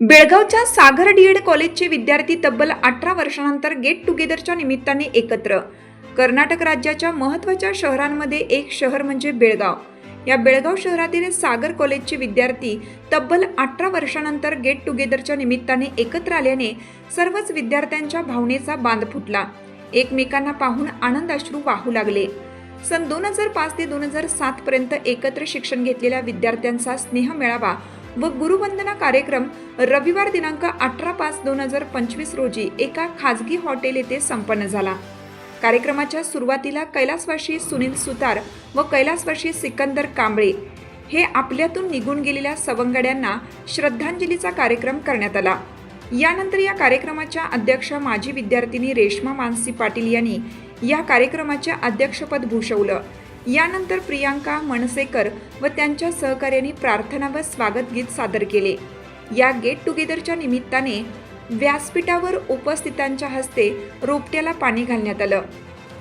बेळगावच्या सागर डीएड कॉलेजचे विद्यार्थी तब्बल अठरा वर्षानंतर गेट टुगेदरच्या निमित्ताने एकत्र. कर्नाटक राज्याच्या महत्त्वाच्या शहरांमध्ये एक शहर म्हणजे बेळगाव. या बेळगाव शहरातील सागर कॉलेजचे विद्यार्थी तब्बल अठरा वर्षानंतर गेट टुगेदरच्या निमित्ताने एकत्र आल्याने सर्वच विद्यार्थ्यांच्या भावनेचा बांध फुटला. एकमेकांना पाहून आनंद अश्रू वाहू लागले. सन दोन हजार पाच ते दोन हजार सात पर्यंत एकत्र शिक्षण घेतलेल्या विद्यार्थ्यांचा स्नेह मेळावा व गुरुवंदना कार्यक्रम रविवार दिनांक अठरा पाच दोन हजार पंचवीस रोजी एका खाजगी हॉटेल येथे संपन्न झाला. कार्यक्रमाच्या सुरुवातीला कैलासवाशी सुनील सुतार व कैलासवाशी सिकंदर कांबळे हे आपल्यातून निघून गेलेल्या सवंगड्यांना श्रद्धांजलीचा कार्यक्रम करण्यात आला. यानंतर या कार्यक्रमाच्या अध्यक्ष माजी विद्यार्थिनी रेश्मा मानसी पाटील यांनी या कार्यक्रमाचे अध्यक्षपद भूषवलं. यानंतर प्रियांका मनसेकर व त्यांच्या सहकार्यांनी प्रार्थना व स्वागत गीत सादर केले. या गेट टुगेदरच्या निमित्ताने व्यासपीठावर उपस्थितांच्या हस्ते रोपट्याला पाणी घालण्यात आलं.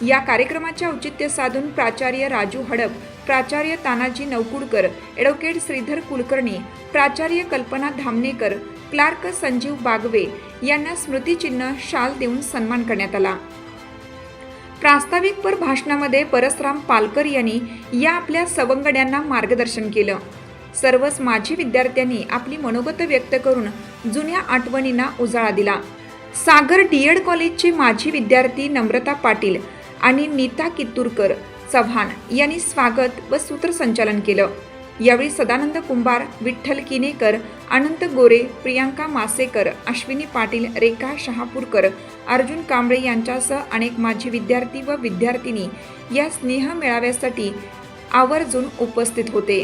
या कार्यक्रमाचे औचित्य साधून प्राचार्य राजू हडप प्राचार्य तानाजी नवकुडकर ॲडव्होकेट श्रीधर कुलकर्णी प्राचार्य कल्पना धामणेकर क्लार्क संजीव बागवे यांना स्मृतिचिन्ह शाल देऊन सन्मान करण्यात आला. प्रास्ताविकपर भाषणामध्ये परसराम पालकर यांनी या आपल्या सवंगड्यांना मार्गदर्शन केलं. सर्वच माजी विद्यार्थ्यांनी आपली मनोगत व्यक्त करून जुन्या आठवणींना उजाळा दिला. सागर डीएड कॉलेजचे माजी विद्यार्थी नम्रता पाटील आणि नीता कित्तूरकर चव्हाण यांनी स्वागत व सूत्रसंचालन केलं. यावेळी सदानंद कुंभार विठ्ठल किनेकर अनंत गोरे प्रियांका मासेकर अश्विनी पाटील रेखा शहापूरकर अर्जुन कांबळे यांच्यासह अनेक माजी विद्यार्थी व विद्यार्थिनी या स्नेह मेळाव्यासाठी आवर्जून उपस्थित होते.